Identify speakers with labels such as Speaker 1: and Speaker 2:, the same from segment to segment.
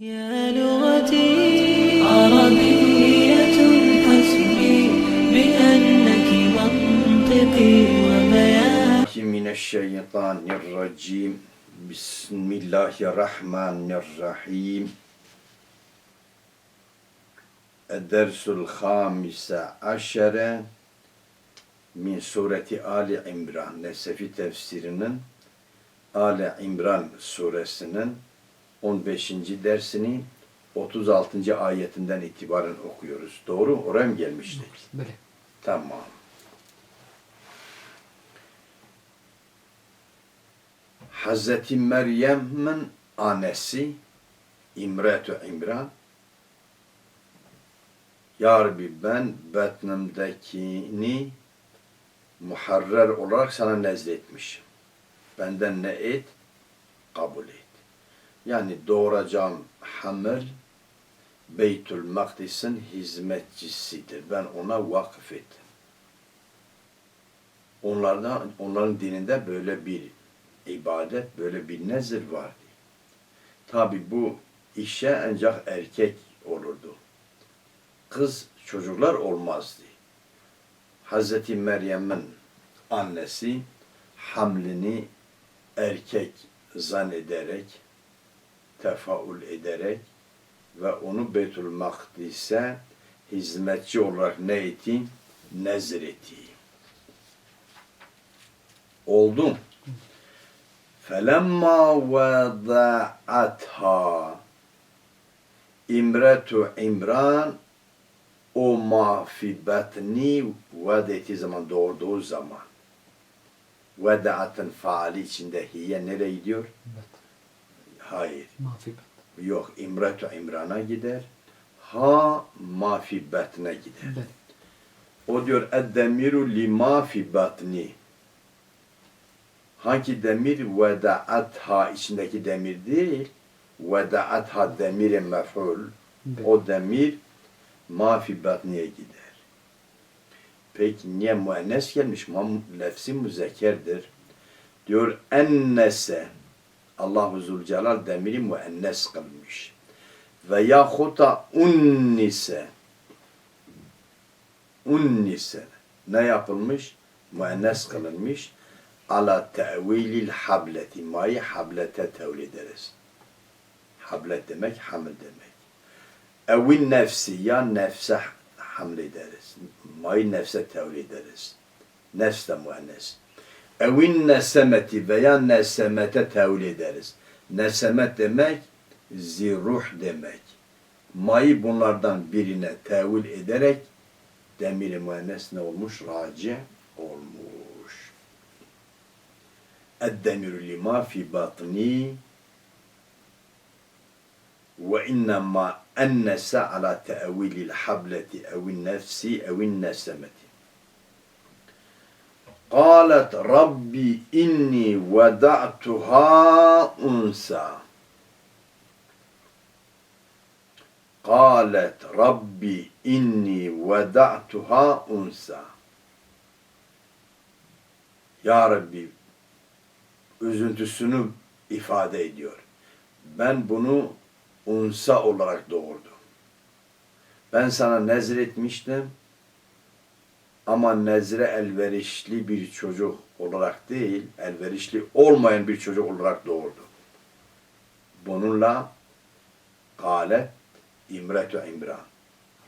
Speaker 1: يا لغتي عربية حسبي بأنك منطقي وبياني
Speaker 2: من الشيطان الرجيم بسم الله الرحمن الرحيم الدرس الخامس عشر min sureti Ali İmran Nesefi tefsirinin Ali İmran suresinin 15. dersini 36. ayetinden itibaren okuyoruz. Doğru? Oraya mı gelmiştik?
Speaker 3: Böyle.
Speaker 2: Tamam. Hazreti Meryem'in annesi İmretu İmran Ya Rabbi ben batnımdakini muharrer olarak sana nezletmişim. Benden ne et? Kabul et. Yani doğuracağım hamil Beytül Makdis'in hizmetçisidir. Ben ona vakıf ettim. Onlardan, onların dininde böyle bir ibadet, böyle bir nezir vardı. Tabi bu işe ancak erkek olurdu. Kız çocuklar olmazdı. Hazreti Meryem'in annesi hamlini erkek zannederek, tefaül ederek ve onu Beytül Makdis'e hizmetçi olarak ne etti? Nezir etti. Oldu. Felemma veda'atha İmretu İmran o mafibetni ved ettiği zaman doğurduğu zaman vedaatın faali içinde hiye nereye gidiyor?
Speaker 3: Evet.
Speaker 2: Hayır.
Speaker 3: Mafi
Speaker 2: Yok. İmretu İmran'a gider. Ha ma fi batne gider.
Speaker 3: Evet.
Speaker 2: O diyor eddemiru lima fi batni. Hangi demir vedaatha içindeki demir değil. Vedaatha demiri mef'ul.
Speaker 3: Evet.
Speaker 2: O demir ma fi batniye gider. Peki niye müennes gelmiş? Ma lefzi müzekkerdir. Diyor ennese Allahu Zülcelal demiri müennes kılmış. Ve yahuta unnise unnise ne yapılmış? Müennes kılınmış. Ala tevilil hableti. Mayı hablete tevil ederiz. Hablet demek hamil demek. Evin nefsi ya nefse hamle ederiz. Mayı nefse tevil ederiz. Nefs de müennes. Evin nesemeti veya nesemete tevil ederiz. Nesemet demek ziruh demek. Mayı bunlardan birine tevil ederek demir-i müennes ne olmuş? Raci olmuş. Eddemirü lima fi batni ve innema ennese ala tevili l hableti evin nefsi evin nesemeti. قالت ربي إني ودعتها أنثى قالت ربي إني ودعتها أنثى Ya Rabbi üzüntüsünü ifade ediyor. Ben bunu unsa olarak doğurdum. Ben sana nezir etmiştim ama nezre elverişli bir çocuk olarak değil, elverişli olmayan bir çocuk olarak doğurdu. Bununla galet İmretu İmran.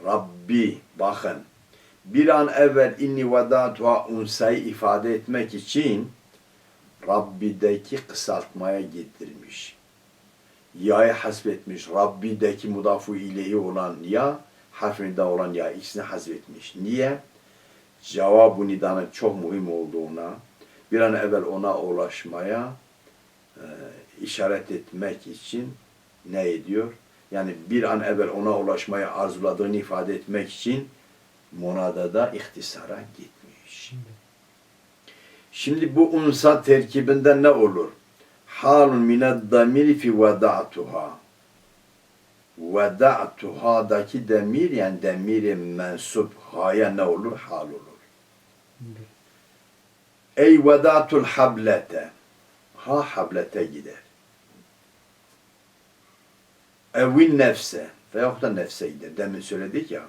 Speaker 2: Rabbi bakın bir an evvel inni vedatuha unsayı ifade etmek için Rabbi'deki kısaltmaya getirmiş. Ya'yı hasbetmiş. Rabbi'deki mudafu ilehi olan ya, harfinde olan ya ikisini hasbetmiş. Niye? Cevabı nidanın çok mühim olduğuna, bir an evvel ona ulaşmaya e, işaret etmek için ne ediyor? Yani bir an evvel ona ulaşmaya arzuladığını ifade etmek için monadada ihtisara gitmiş. Şimdi bu unsa terkibinde ne olur? Halun mined damiri fi veda'tuha. Veda'tuha'daki demir yani demiri mensup haya ne olur? Hal olur. Ey vedatul hablete. Ha hablete gider. Evi nefse veyahut da nefse gider. Demin söyledik ya.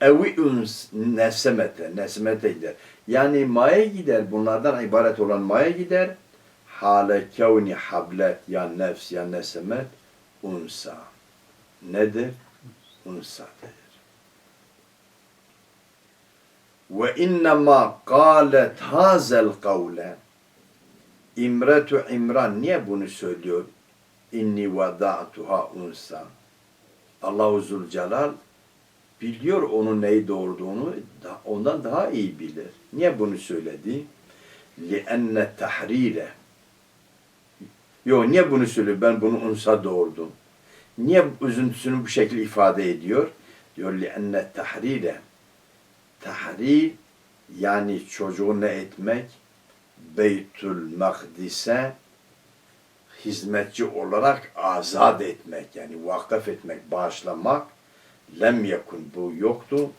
Speaker 2: Evi üns nefsemete, nefsemete gider. Yani maya gider. Bunlardan ibaret olan maya gider. Hale kevni hablet ya nefs ya nesemet unsa Nedir? Unsadır. Ve innema kâlet hazel kavle İmretu İmran niye bunu söylüyor? İnni vada'tuha unsa. Allahu Zülcelal biliyor onun neyi doğurduğunu da- ondan daha iyi bilir. Niye bunu söyledi? لِأَنَّ tahrire. Yo niye bunu söylüyor? Ben bunu unsa doğurdum. Niye üzüntüsünü bu şekilde ifade ediyor? Diyor لِأَنَّ tahrire. Tahrir yani çocuğu ne etmek? Beytül Makdis'e hizmetçi olarak azat etmek yani vakıf etmek, bağışlamak lem yekun bu yoktu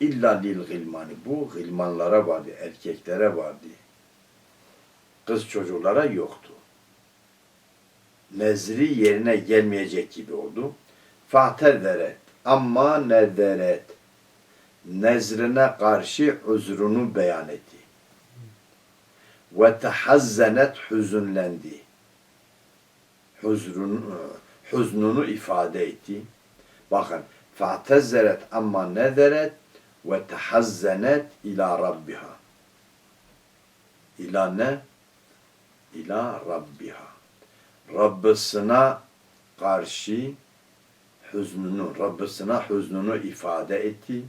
Speaker 2: illa lil gilmani bu gilmanlara vardı, erkeklere vardı. Kız çocuklara yoktu. Nezri yerine gelmeyecek gibi oldu. Fahtederet ama nederet nezrine karşı özrünü beyan etti. Ve tehazzenet hüzünlendi. Hüzrün, hüznünü ifade etti. Bakın, fa'tezzeret amma nederet ve tehazzenet ila rabbiha. İla ne? İla rabbiha. Rabbisine karşı hüznünü, Rabbisine hüznünü ifade etti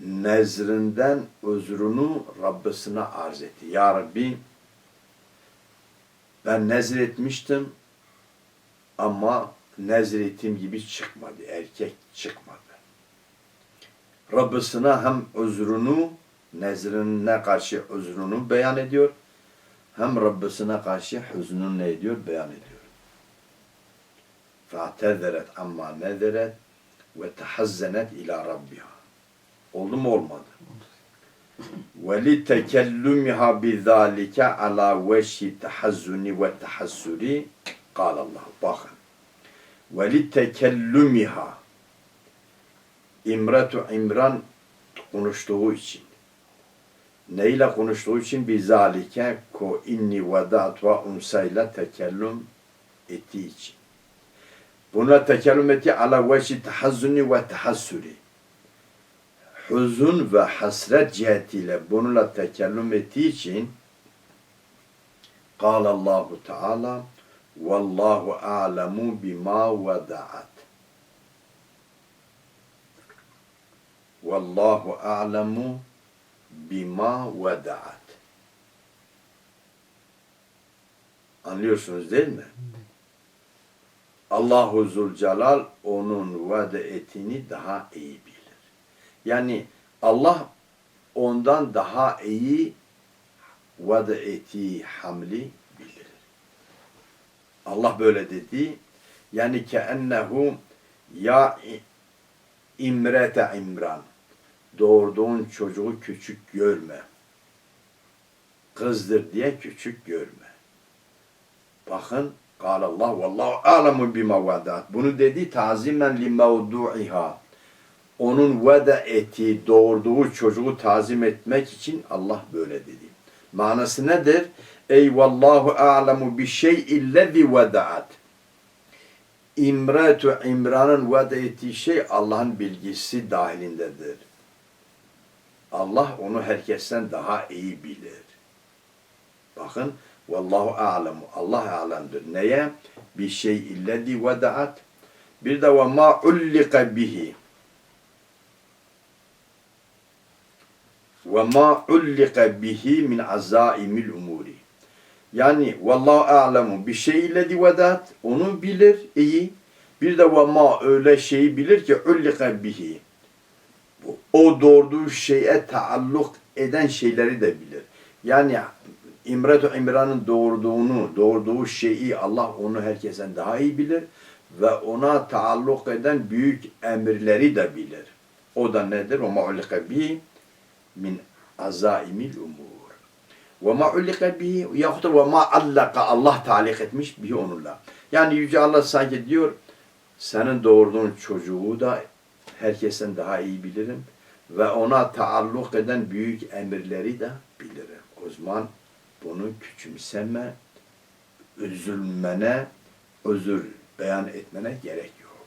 Speaker 2: nezrinden özrünü Rabbisine arz etti. Ya Rabbi ben nezir etmiştim ama nezir ettiğim gibi çıkmadı. Erkek çıkmadı. Rabbisine hem özrünü nezrine karşı özrünü beyan ediyor hem Rabbisine karşı hüznünü ne ediyor? Beyan ediyor. فَاَعْتَذَرَتْ amma nederet ve tehazzenet ila rabbiha. Oldu mu olmadı? وَلِتَكَلُّمِهَا بِذَٰلِكَ عَلَى وَشِّ تَحَزُّنِ وَالتَّحَسُّرِ قال Allah. Bakın. وَلِتَكَلُّمِهَا İmretu İmran konuştuğu için. Neyle konuştuğu için? Bizalike ko inni vedat ve unsayla tekellüm ettiği için. Buna tekellüm etti ala veşi tahazzuni ve tahassuri hüzün ve hasret cihetiyle bununla tekellüm ettiği için قال Allahu Teala Vallahu a'lemu bima veda'at Vallahu a'lemu bima veda'at Anlıyorsunuz değil mi? Allahu Zülcelal onun vade etini daha iyi bilir. Yani Allah ondan daha iyi vada ettiği hamli bilir. Allah böyle dedi. Yani keennehu ya imrete imran. Doğurduğun çocuğu küçük görme. Kızdır diye küçük görme. Bakın Allah vallahu a'lemu bima vadat. Bunu dedi tazimen li mevdu'iha onun veda ettiği, doğurduğu çocuğu tazim etmek için Allah böyle dedi. Manası nedir? Ey vallahu a'lemu bi şey'illezi veda'at. İmratu İmran'ın veda ettiği şey Allah'ın bilgisi dahilindedir. Allah onu herkesten daha iyi bilir. Bakın vallahu a'lemu. Allah a'lemdir. Neye? Bir şey illezi veda'at. Bir de ve ma ullika bihi. ve ma ullika bihi min azaimil umuri. Yani vallahu a'lemu bir şeyle vedat onu bilir iyi. Bir de ve ma öyle şeyi bilir ki ullika bihi. O doğurduğu şeye taalluk eden şeyleri de bilir. Yani İmretu İmran'ın doğurduğunu, doğurduğu şeyi Allah onu herkesten daha iyi bilir ve ona taalluk eden büyük emirleri de bilir. O da nedir? O ma'ulika bihi min azaimil umur. Ve ma ulika bihi yahut ve ma allaka Allah talik etmiş bihi onunla. Yani Yüce Allah sanki diyor senin doğurduğun çocuğu da herkesten daha iyi bilirim ve ona taalluk eden büyük emirleri de bilirim. Uzman bunu küçümseme, üzülmene, özür beyan etmene gerek yok.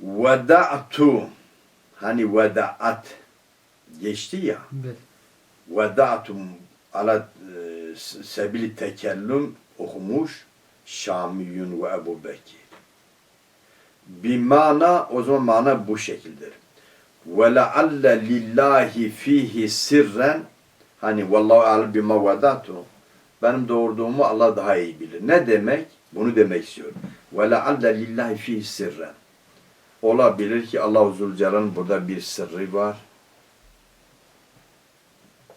Speaker 2: Veda'tu hani veda'at geçti ya evet. ala e, sebili tekellüm okumuş Şamiyun ve Ebu Bekir bir mana o zaman mana bu şekildir. Ve lealle lillahi fihi sirren hani vallahu alem bima veda'tu benim doğurduğumu Allah daha iyi bilir. Ne demek? Bunu demek istiyorum. Ve lealle lillahi fihi sirren olabilir ki Allah Zülcelal'ın burada bir sırrı var.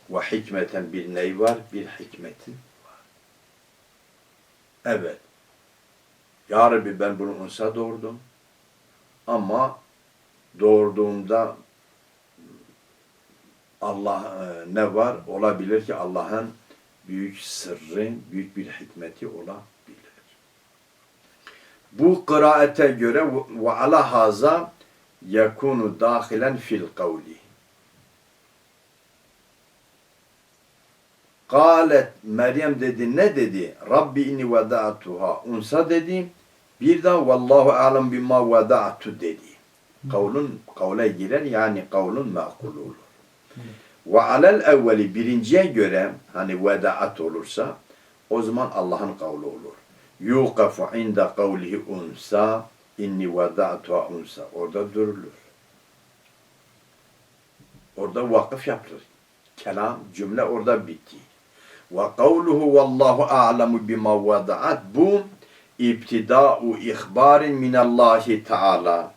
Speaker 2: Ve hikmeten bir ney var? Bir hikmeti var. Evet. Ya Rabbi ben bunu unsa doğurdum. Ama doğurduğumda Allah e, ne var? Olabilir ki Allah'ın büyük sırrı, büyük bir hikmeti olabilir. Bu kıraate göre ve ala haza yekunu dahilen fil kavli. Kalet Meryem dedi ne dedi? Rabbi inni veda'tuha unsa dedi. Bir de vallahu alem bima veda'tu dedi. Kavlun kavle girer yani kavlun makul olur. Ve alel evveli birinciye göre hani veda'at olursa o zaman Allah'ın kavlu olur. Yuqafu inda kavlihi unsa inni veda'tuha unsa. Orada durulur. Orada vakıf yapılır. Kelam, cümle orada bitti. Ve kavluhu vallahu a'lemu bima veda'at bu ibtida'u ihbarin minallahi ta'ala.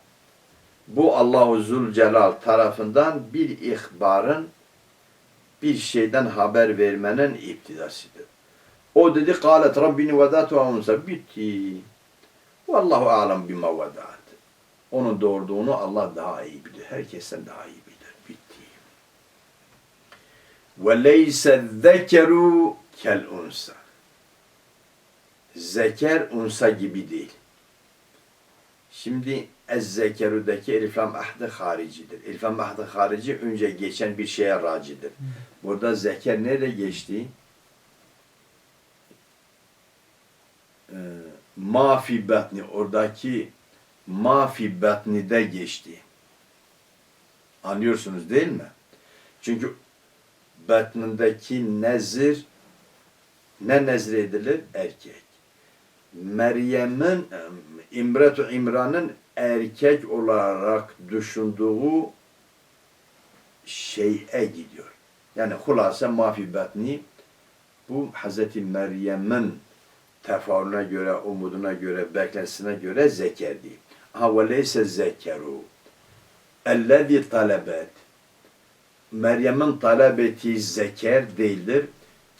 Speaker 2: Bu Allahu Zülcelal tarafından bir ihbarın bir şeyden haber vermenin iptidasıdır. O dedi kalet Rabbini vedatu unsa bitti. Vallahu alem bima vedat. Onun doğurduğunu Allah daha iyi bilir. Herkesten daha iyi bilir. Bitti. Ve leyse zekeru kel unsa. Zeker unsa gibi değil. Şimdi Ez-Zekerü'deki eliflam ahdı haricidir. Eliflam ahdı harici önce geçen bir şeye racidir. Burada zeker nerede geçti? Ee, mafi batni oradaki mafi batnide geçti. Anlıyorsunuz değil mi? Çünkü batnındaki nezir ne nezir edilir? Erkek. Meryem'in İmretu İmran'ın erkek olarak düşündüğü şeye gidiyor. Yani hulasa mafi batni bu Hazreti Meryem'in tefavülüne göre, umuduna göre, beklentisine göre zekerdi. Ha ve leyse zekeru. Ellezî talebet. Meryem'in talep zeker değildir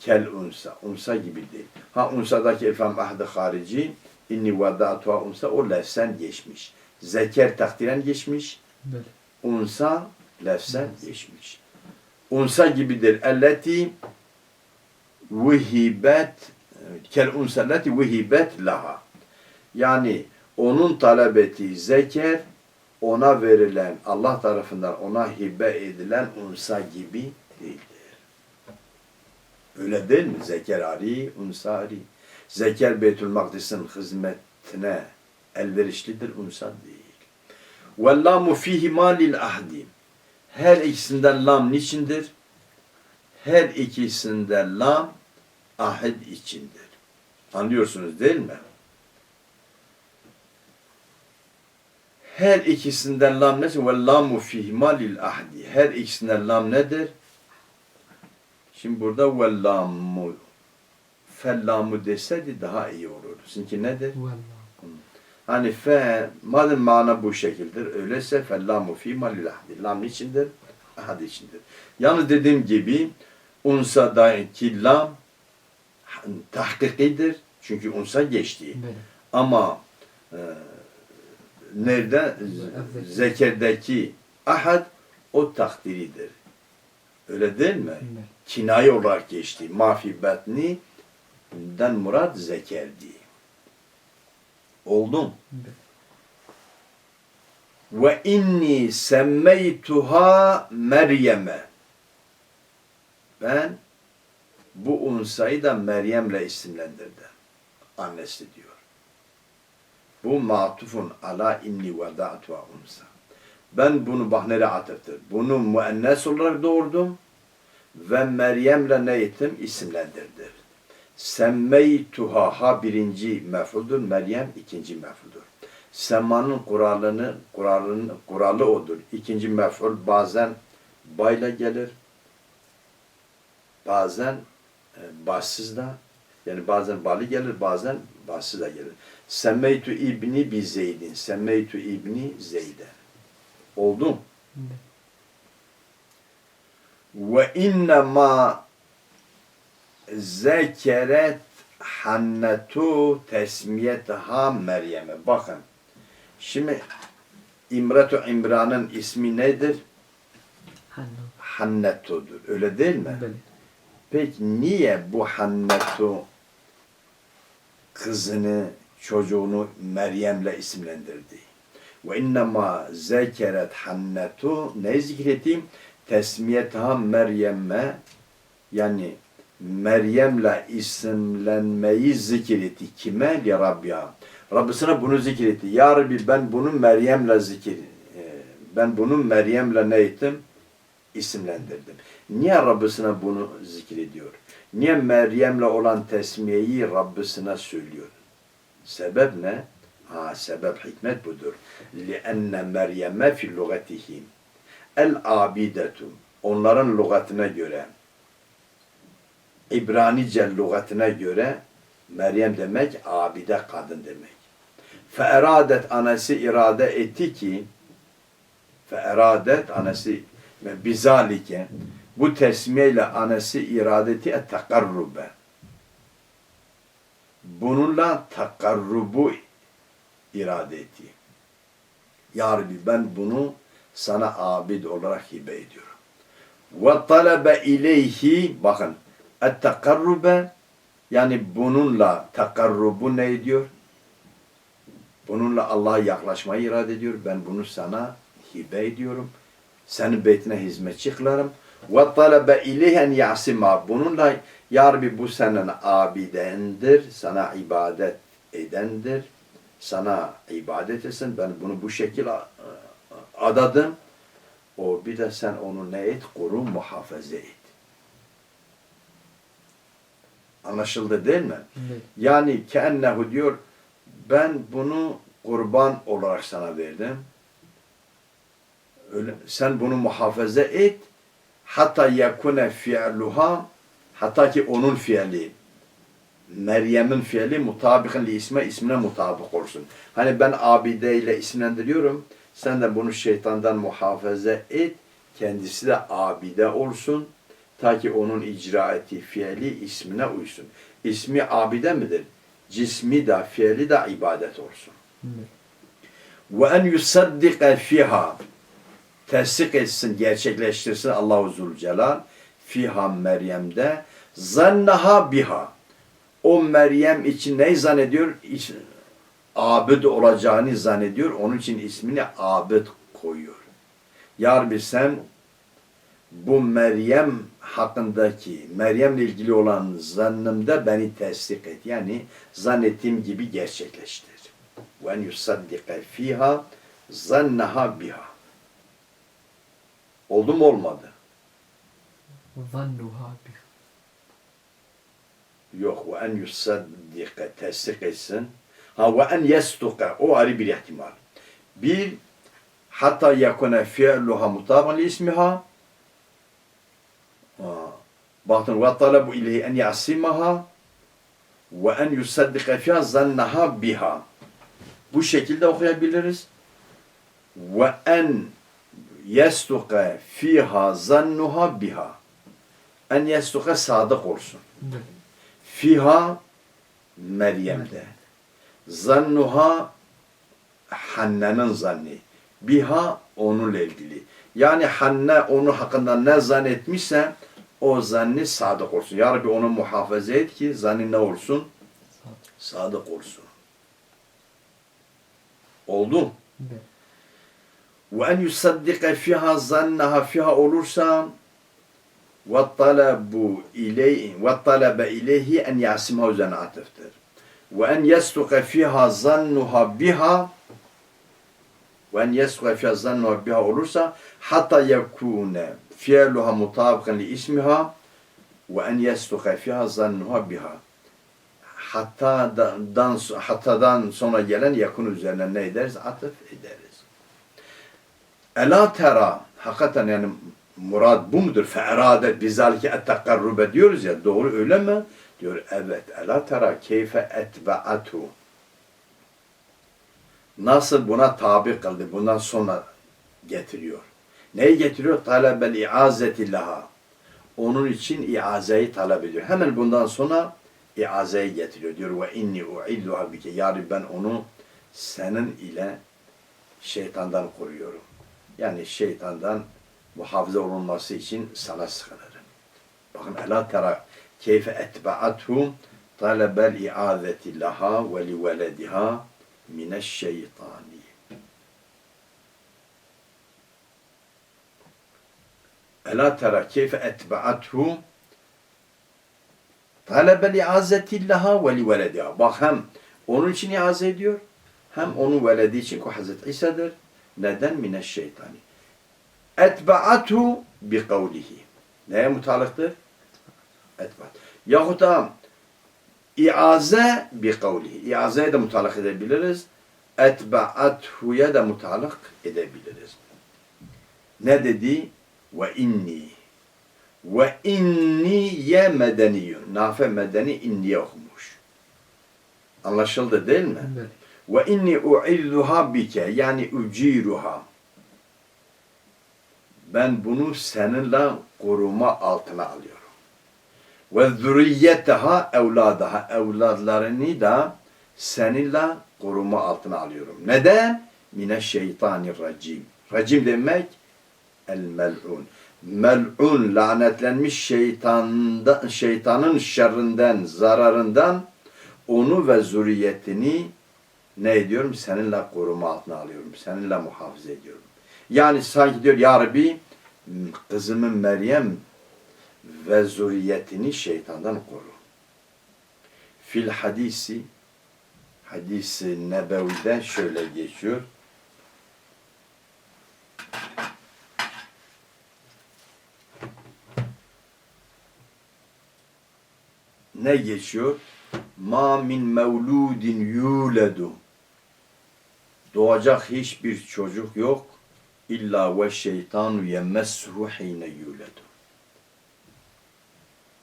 Speaker 2: kel unsa. Unsa gibi değil. Ha unsadaki efem ahdı harici inni vadatuha unsa o lefsen geçmiş. Zeker takdiren geçmiş. Unsa lefsen geçmiş. Unsa gibidir. Elleti vihibet kel unselleti vihibet laha. Yani onun talep ettiği zeker ona verilen Allah tarafından ona hibe edilen unsa gibi değildir. Öyle değil mi? Zeker ari, unsa ari. Zeker Beytül Makdis'in hizmetine elverişlidir, unsa değil. Vellamu fihi malil ahdi. Her ikisinden lam niçindir? Her ikisinde lam ahid içindir. Anlıyorsunuz değil mi? Her ikisinden lam nedir? Vellamu fihi malil ahdi. Her ikisinden lam nedir? Şimdi burada vellammu fellamu deseydi daha iyi olurdu. Çünkü nedir? Hani fe madem mana bu şekildir öyleyse fellamu fi malil. Lam içindir? Ahad içindir. Yalnız dediğim gibi unsadaki lam tahkikidir. Çünkü unsa geçti.
Speaker 3: Evet.
Speaker 2: Ama e, nerede zekerdeki ahad o takdiridir. Öyle değil mi? Evet. Olarak geçti. Mafi batni'den murat zekerdi. Oldum. Ve inni semmeytuha Meryem'e. Ben bu unsayı da Meryem'le isimlendirdim. Annesi diyor. Bu matufun ala inni veda'tuha unsa. Ben bunu bak nereye atıftır. Bunu müennes olarak doğurdum ve Meryem'le ne ettim? İsimlendirdim. Semmeytuha ha birinci mef'uldur, Meryem ikinci mef'uldur. Semmanın kuralını, kuralını, kuralı odur. İkinci mef'ul bazen bayla gelir, bazen e, başsız da, yani bazen balı gelir, bazen başsız da gelir. Semmeytu ibni bi Zeydin, semmeytu ibni Zeyden. Oldu? Ve innema zekeret hannetu tesmiyetha Meryem'e. Bakın. Şimdi İmretu İmran'ın ismi nedir? Hannetu'dur. Öyle değil mi?
Speaker 3: Böyle.
Speaker 2: Peki niye bu Hannetu kızını, çocuğunu Meryem'le isimlendirdi? Ve innema zekeret Hannetu ne zikreteyim? Tesmiyetha Meryem'e yani Meryem'le isimlenmeyi zikretti. Kime? Li Rabbiha. Rabbisine bunu zikretti. Ya Rabbi ben bunu Meryem'le zikir, e, ben bunu Meryem'le ne ettim? İsimlendirdim. Niye Rabbisine bunu zikrediyor? Niye Meryem'le olan tesmiyeyi Rabbisine söylüyor? Sebep ne? Ha, sebep hikmet budur. لِأَنَّ مَرْيَمَ فِي لُغَتِهِمْ El-abidetu. Onların lügatına göre İbranice lügatına göre Meryem demek abide kadın demek. Feeradet anası irade etti ki feeradet anası bizalike bu tesmiyeyle anası iradeti et takarrube. Bununla takarrubu irade etti. Ya Rabbi ben bunu sana abid olarak hibe ediyorum. Ve talebe ileyhi bakın et takarrube yani bununla takarrubu ne ediyor? Bununla Allah'a yaklaşmayı irade ediyor. Ben bunu sana hibe ediyorum. Senin beytine hizmetçi kılarım. Ve talebe ileyhen yasima. Bununla Ya Rabbi bu senin abidendir. Sana ibadet edendir. Sana ibadet etsin. Ben bunu bu şekilde adadım. O bir de sen onu ne et? Koru muhafaza et. Anlaşıldı değil mi?
Speaker 3: Böyle.
Speaker 2: Yani keennehu diyor ben bunu kurban olarak sana verdim. Öyle, sen bunu muhafaza et. Hatta yakune fi'luha hatta ki onun fiili Meryem'in fiili mutabikin li isme ismine mutabık olsun. Hani ben abide ile isimlendiriyorum. Sen de bunu şeytandan muhafaza et. Kendisi de abide olsun. Ta ki onun icra ettiği fiili ismine uysun. İsmi abide midir? Cismi de fiili de ibadet olsun. Ve en yusaddika fiha tesdik etsin, gerçekleştirsin Allahu Zülcelal fiha Meryem'de zannaha biha o Meryem için ne zannediyor? İç- Abid olacağını zannediyor. Onun için ismini abid koyuyor. Ya Rabbi sen bu Meryem hakkındaki, Meryem'le ilgili olan zannımda beni tasdik et. Yani zannettiğim gibi gerçekleştir. En yusaddika fiha zannaha biha. Oldu mu olmadı?
Speaker 3: Zannuha bi.
Speaker 2: Yok. Ve en yusaddika tasdik etsin. Ha ve en yestuka. O ayrı bir ihtimal. Bir, hatta yakune fi'luha mutaban li ismiha. Ha. Baktın ve talebu ileyhi en yasimaha ve en yusaddika fiha zannaha biha. Bu şekilde okuyabiliriz. Ve en yestuka fiha zannuha biha. En yestuka sadık olsun.
Speaker 3: Böyle.
Speaker 2: Fiha Meryem'de. Zannuha Hanne'nin zanni. Biha onunla ilgili. Yani Hanne onun hakkında ne zannetmişse o zanni sadık olsun. Ya Rabbi onu muhafaza et ki zanni ne olsun? Sadık olsun. Oldu. Ve en yusaddika fiha zannaha fiha olursa ve talabu ileyhi ve talaba ileyhi en yasimha üzerine atıftır. Ve en yasduka fiha zannuha biha ve en yasduka fiha zannuha biha olursa hatta yekune fi'luha mutabikan li ismiha ve en yasduka fiha zannuha biha hatta dan hattadan sonra gelen yakın üzerine ne ederiz? Atıf ederiz. Ela tera hakikaten yani murad bu mudur? Fe'eradet bizalike ettekarrube diyoruz ya doğru öyle mi? Diyor evet. Ela tera keyfe etbe'atu Nasıl buna tabi kıldı? Bundan sonra getiriyor. Neyi getiriyor? Talebel i'azeti laha. Onun için iazeyi talep ediyor. Hemen bundan sonra iazeyi getiriyor. Diyor ve inni u'idduha bike. Ya ben onu senin ile şeytandan koruyorum. Yani şeytandan muhafaza olunması için sana sığınırım. Bakın ela tera keyfe etba'athu talebel i'azeti laha ve li velediha mineşşeytani. Ela tera keyfe etba'athu talebel i'azeti laha ve li velediha. Bak hem onun için iaze ediyor hem onun veledi için ki Hazreti İsa'dır. Neden? Mineşşeytani. Etba'athu bi kavlihi. Neye mutalıktır? Etba'at. Yahut da iaze bi kavlihi. İazeye de mutalık edebiliriz. Etba'athu'ya da mutalık edebiliriz. Ne dedi? Ve inni. Ve inni ye medeniyun. Nafe medeni inni okumuş. Anlaşıldı değil mi?
Speaker 3: Evet.
Speaker 2: Ve inni u'izzuha bike yani uciruha. Ben bunu seninle koruma altına alıyorum. Ve zürriyeteha evladaha evladlarını da seninle koruma altına alıyorum. Neden? Mineşşeytanirracim. Racim demek el mel'un. Mel'un lanetlenmiş şeytanda, şeytanın şerrinden, zararından onu ve zürriyetini ne ediyorum? Seninle koruma altına alıyorum. Seninle muhafaza ediyorum. Yani sanki diyor Ya Rabbi kızımın Meryem ve zürriyetini şeytandan koru. Fil hadisi hadisi nebevide şöyle geçiyor. Ne geçiyor? Ma min mevludin yuledu doğacak hiçbir çocuk yok. İlla ve şeytanu yemessuhu hine yuledu.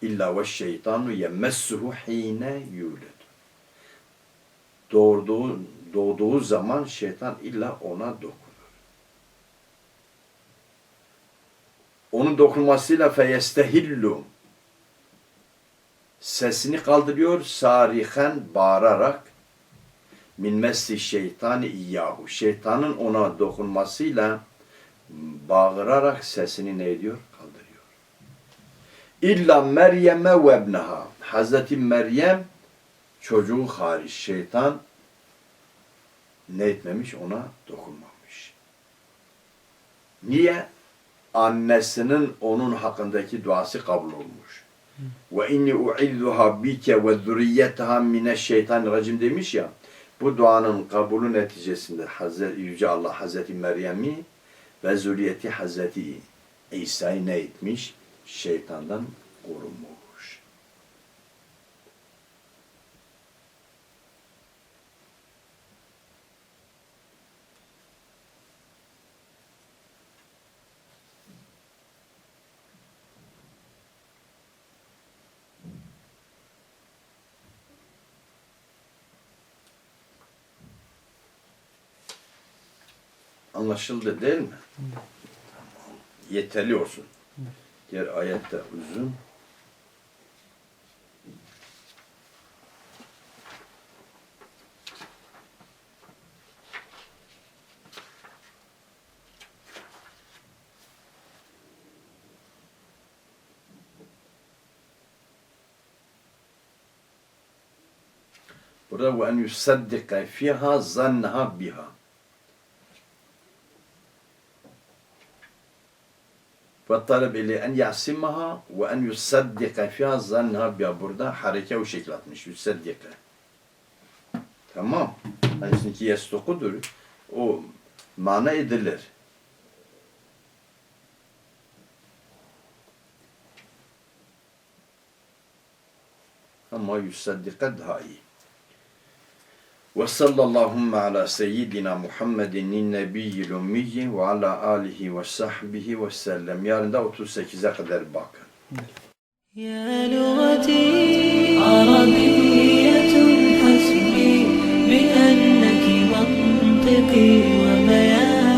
Speaker 2: İlla ve şeytanu yemessuhu hine yuledu. Doğduğu, doğduğu zaman şeytan illa ona dokunur. Onun dokunmasıyla feyestehillu sesini kaldırıyor sarihen bağırarak min mesli şeytani iyyahu. Şeytanın ona dokunmasıyla bağırarak sesini ne ediyor? Kaldırıyor. İlla Meryem'e ve ebneha. Hazreti Meryem çocuğu hariç şeytan ne etmemiş? Ona dokunmamış. Niye? Annesinin onun hakkındaki duası kabul olmuş. Ve inni u'idduha bike ve zürriyetaha mineşşeytanirracim demiş ya. Bu duanın kabulü neticesinde Hazreti Yüce Allah Hazreti Meryem'i ve zürriyeti Hazreti İsa'yı ne etmiş? Şeytandan korumuş. Anlaşıldı değil mi? Tamam. Yeterli olsun. Diğer ayette uzun. Burada ve en yusaddika fiha zannaha biha. En yasimaha ve en yusaddika fiha zannaha biha. Burada hareke o şekil atmış. Yusaddika. Tamam. Yani çünkü yestukudur. O mana edilir. Ama yusaddika daha iyi. Ve sallallahumme ala seyyidina Muhammedin nebiyyil ummiyyi ve ala alihi ve sahbihi ve sellem. Yarın da 38'e kadar bakın.
Speaker 1: Ya lugati arabiyyetun hasbi bi enneki mantıki